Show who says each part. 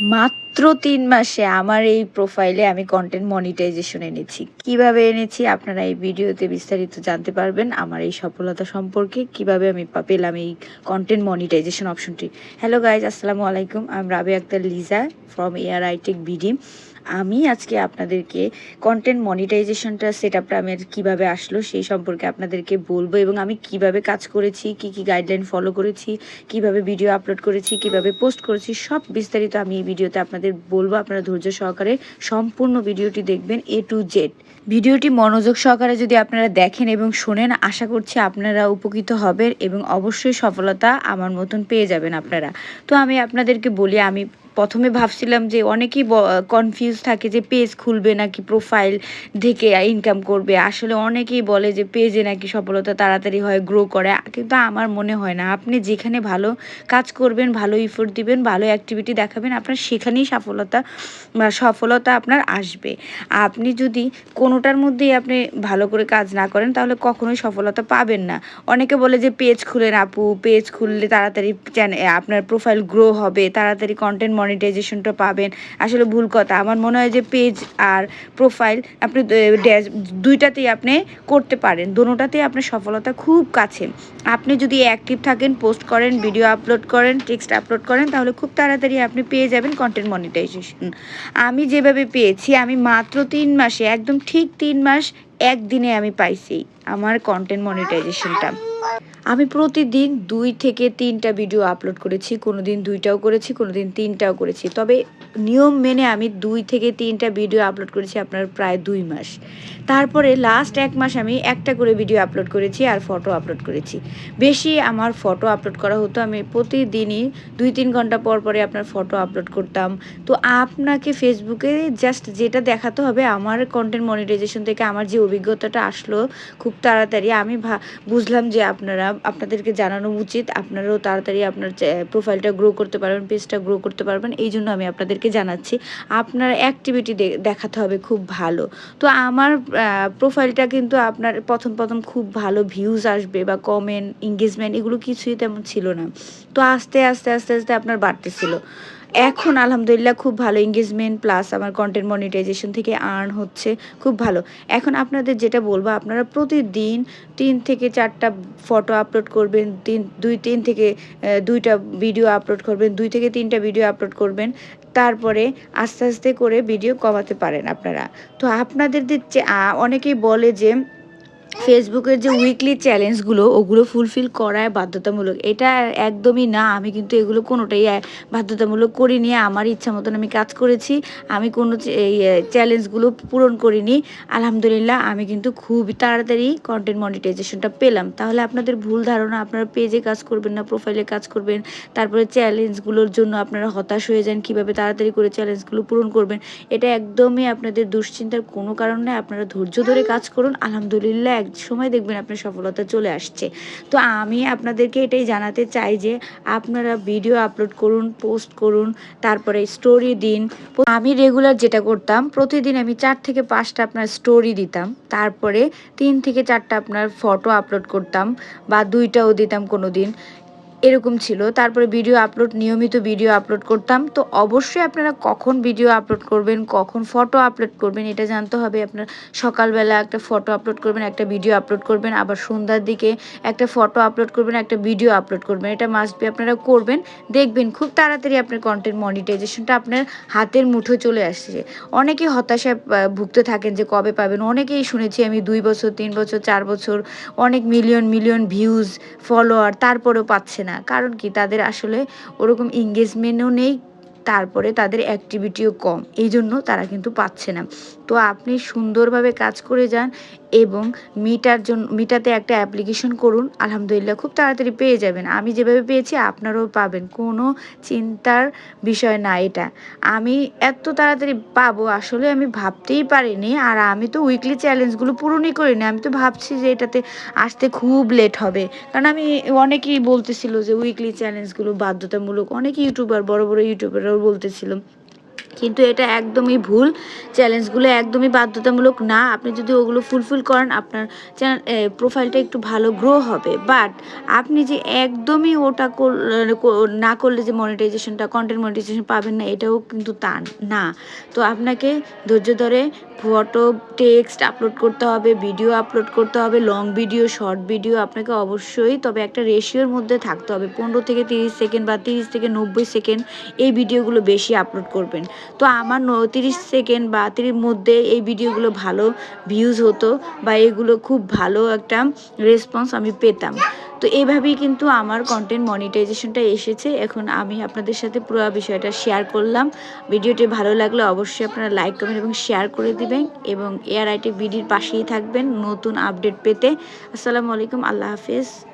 Speaker 1: মাত্র তিন মাসে আমার এই প্রোফাইলে আমি কন্টেন্ট মনিটাইজেশন এনেছি। কীভাবে এনেছি আপনারা এই ভিডিওতে বিস্তারিত জানতে পারবেন আমার এই সফলতা সম্পর্কে, কীভাবে আমি পেলাম এই কন্টেন্ট মনিটাইজেশন অপশনটি হ্যালো গাইজ আসসালামু আলাইকুম আমি Rabe Akter Liza from Air iTech BD আমি আজকে আপনাদেরকে কন্টেন্ট মনিটাইজেশনটা সেট আপটা আমার কীভাবে আসলো সেই সম্পর্কে আপনাদেরকে বলব এবং আমি কীভাবে কাজ করেছি, কি কি গাইডলাইন ফলো করেছি, কীভাবে ভিডিও আপলোড করেছি, কীভাবে পোস্ট করেছি, সব বিস্তারিত আমি এই ভিডিওতে আপনাদের বলব। আপনারা ধৈর্য সহকারে সম্পূর্ণ ভিডিওটি দেখবেন এ টু জেড ভিডিওটি মনোযোগ সহকারে যদি আপনারা দেখেন এবং শোনেন, আশা করছি আপনারা উপকৃত হবেন এবং অবশ্যই সফলতা আমার মতন পেয়ে যাবেন আপনারা। তো আমি আপনাদেরকে বলি, আমি প্রথমে ভাবছিলাম যে অনেকেই কনফিউজ থাকে যে পেজ খুলবে নাকি প্রোফাইল থেকে ইনকাম করবে। আসলে অনেকেই বলে যে পেজে নাকি সফলতা তাড়াতাড়ি হয় গ্রো করে। কিন্তু আমার মনে হয় না। আপনি যেখানে ভালো কাজ করবেন, ভালো ইফোর্ট দিবেন, ভালো অ্যাক্টিভিটি দেখাবেন, আপনার সেখানেই সফলতা সফলতা আপনার আসবে। আপনি যদি কোনোটার মধ্যেই আপনি ভালো করে কাজ না করেন, তাহলে কখনোই সফলতা পাবেন না। অনেকে বলে যে পেজ খুলেন আপু পেজ খুললে তাড়াতাড়ি চ্যানেল আপনার প্রোফাইল গ্রো হবে, তাড়াতাড়ি কন্টেন্ট মনিটাইজেশনটা পাবেন। আসলে ভুল কথা। আমার মনে হয় যে পেজ আর প্রোফাইল আপনি ড্যাশ দুইটাতেই আপনি করতে পারেন। দোনোটাতেই আপনার সফলতা খুব কাছে। আপনি যদি অ্যাক্টিভ থাকেন পোস্ট করেন ভিডিও আপলোড করেন টেক্সট আপলোড করেন, তাহলে খুব তাড়াতাড়ি আপনি পেয়ে যাবেন কন্টেন্ট মনিটাইজেশন আমি যেভাবে পেয়েছি, আমি মাত্র তিন মাসে, একদম ঠিক তিন মাস, একদিনে আমি পাইছি আমার কন্টেন্ট মনিটাইজেশনটা আমি প্রতিদিন দুই থেকে তিনটা ভিডিও আপলোড করেছি কোনো দিন দুইটাও করেছি কোনো দিন তিনটাও করেছি। তবে নিয়ম মেনে আমি দুই থেকে তিনটা ভিডিও আপলোড করেছি আপনার প্রায় দুই মাস। তারপরে লাস্ট এক মাস আমি একটা করে ভিডিও আপলোড করেছি আর ফটো আপলোড করেছি। বেশি আমার ফটো আপলোড করা হতো, আমি প্রতিদিনই দুই তিন ঘণ্টা পর পরে আপনার ফটো আপলোড করতাম। তো আপনাকে ফেসবুকে জাস্ট যেটা দেখাতে হবে, আমার কন্টেন্ট মনিটাইজেশন থেকে আমার যে অভিজ্ঞতাটা আসলো খুব তাড়াতাড়ি, আমি বুঝলাম যে আপনারা আপনাদেরকে জানানো উচিত। আপনারাও তাড়াতাড়ি আপনার প্রোফাইলটা গ্রো করতে পারবেন পেজটা গ্রো করতে পারবেন, এই জন্য আমি আপনাদেরকে জানাচ্ছি। আপনার অ্যাক্টিভিটি দেখাতে হবে খুব ভালো। তো আমার প্রোফাইলটা কিন্তু আপনার প্রথম প্রথম খুব ভালো ভিউজ আসবে বা কমেন্ট এঙ্গেজমেন্ট এগুলো কিছুই তেমন ছিল না। তো আস্তে আস্তে আস্তে আস্তে আপনার বাড়তেছিল। এখন আলহামদুলিল্লাহ খুব ভালো এঙ্গেজমেন্ট প্লাস আমার কন্টেন্ট মনিটাইজেশন থেকে আর্ন হচ্ছে, খুব ভালো। এখন আপনাদের যেটা বলব, আপনারা প্রতিদিন তিন থেকে চারটা ফটো আপলোড করবেন, তিন, দুই, তিন থেকে দুইটা ভিডিও আপলোড করবেন, দুই থেকে তিনটা ভিডিও আপলোড করবেন, তারপরে আস্তে আস্তে করে ভিডিও কমাতে পারেন আপনারা। তো আপনাদের চে- অনেকেই বলে যে ফেসবুকের যে উইকলি চ্যালেঞ্জগুলো ওগুলো ফুলফিল করায় বাধ্যতামূলক। এটা একদমই না, আমি কিন্তু এগুলো কোনোটাই বাধ্যতামূলক করিনি। আমার ইচ্ছা মতন আমি কাজ করেছি, আমি কোনো এই চ্যালেঞ্জগুলো পূরণ করিনি। আলহামদুলিল্লাহ, আমি কিন্তু খুব তাড়াতাড়ি কন্টেন্ট মনিটাইজেশনটা পেলাম। তাহলে আপনাদের ভুল ধারণা, আপনারা পেজে কাজ করবেন না প্রোফাইলে কাজ করবেন, তারপরে চ্যালেঞ্জগুলোর জন্য আপনারা হতাশ হয়ে যান, কীভাবে তাড়াতাড়ি করে চ্যালেঞ্জগুলো পূরণ করবেন, এটা একদমই আপনাদের দুশ্চিন্তার কোনো কারণ নেই আপনারা ধৈর্য ধরে কাজ করুন। আলহামদুলিল্লাহ এক সময় দেখবেন আপনার সফলতা চলে আসছে। তো আমি আপনাদেরকে এটাই জানাতে চাই যে, আপনারা ভিডিও আপলোড করুন পোস্ট করুন, তারপরে স্টোরি দিন। আমি রেগুলার যেটা করতাম, প্রতিদিন আমি চার থেকে পাঁচটা আপনার স্টোরি দিতাম। তারপরে তিন থেকে চারটা আপনার ফটো আপলোড করতাম বা দুইটাও দিতাম কোনো দিন এরকম ছিল। তারপরে ভিডিও আপলোড নিয়মিত ভিডিও আপলোড করতাম। তো অবশ্যই আপনারা কখন ভিডিও আপলোড করবেন, কখন ফটো আপলোড করবেন, এটা জানতে হবে। আপনার সকালবেলা একটা ফটো আপলোড করবেন, একটা ভিডিও আপলোড করবেন, আবার সন্ধ্যার দিকে একটা ফটো আপলোড করবেন, একটা ভিডিও আপলোড করবেন। এটা মাস্ট বি আপনারা করবেন। দেখবেন খুব তাড়াতাড়ি আপনার কন্টেন্ট মনিটাইজেশনটা আপনার হাতের মুঠো চলে আসছে। অনেকেই হতাশায় ভুগতে থাকেন যে কবে পাবেন। অনেকেই শুনেছি আমি দুই বছর, তিন বছর, চার বছর অনেক মিলিয়ন মিলিয়ন ভিউজ ফলোয়ার তারপরেও পাচ্ছে না। কারণ কি? তাদের আসলে ওরকম এঙ্গেজমেন্টও নেই, তারপরে তাদের অ্যাক্টিভিটিও কম। এই জন্য তারা কিন্তু পাচ্ছে না। তো আপনি সুন্দরভাবে কাজ করে যান এবং মিটার জন্য মিটাতে একটা অ্যাপ্লিকেশন করুন, আলহামদুলিল্লাহ খুব তাড়াতাড়ি পেয়ে যাবেন। আমি যেভাবে পেয়েছি আপনারাও পাবেন, কোনো চিন্তার বিষয় না এটা। আমি এত তাড়াতাড়ি পাবো, আসলে আমি ভাবতেই পারিনি, আর আমি তো উইকলি চ্যালেঞ্জগুলো পূরণই করিনি। আমি তো ভাবছি যে এটাতে আসতে খুব লেট হবে। কারণ আমি অনেকেই বলতেছিল যে উইকলি চ্যালেঞ্জগুলো বাধ্যতামূলক, অনেক ইউটিউবার বড় বড় ইউটিউবাররাও বলতেছিল। কিন্তু এটা একদমই ভুল। চ্যালেঞ্জগুলো একদমই বাধ্যতামূলক না। আপনি যদি ওগুলো ফুলফিল করেন, আপনার চ্যানেল প্রোফাইলটা একটু ভালো গ্রো হবে। বাট আপনি যে একদমই ওটা কর- না করলে যে মনিটাইজেশনটা কন্টেন্ট মনিটাইজেশন পাবেন না, এটাও কিন্তু তা না। তো আপনাকে ধৈর্য ধরে ফটো টেক্সট আপলোড করতে হবে ভিডিও আপলোড করতে হবে লং ভিডিও শর্ট ভিডিও আপনাকে অবশ্যই, তবে একটা রেশিওর মধ্যে থাকতে হবে। পনেরো থেকে তিরিশ সেকেন্ড বা তিরিশ থেকে নব্বই সেকেন্ড এই ভিডিওগুলো বেশি আপলোড করবেন। তো আমার তিরিশ সেকেন্ড বা তিরির মধ্যে এই ভিডিওগুলো ভালো ভিউজ হতো বা এগুলো খুব ভালো একটা রেসপন্স আমি পেতাম। তো এইভাবেই কিন্তু আমার কন্টেন্ট মনিটাইজেশনটা এসেছে। এখন আমি আপনাদের সাথে পুরো বিষয়টা শেয়ার করলাম। ভিডিওটি ভালো লাগলে অবশ্যই আপনারা লাইক কমেন্ট এবং শেয়ার করে দিবেন এবং এআর আইটি বিডির পাশেই থাকবেন নতুন আপডেট পেতে। আসসালামু আলাইকুম, আল্লাহ হাফিজ।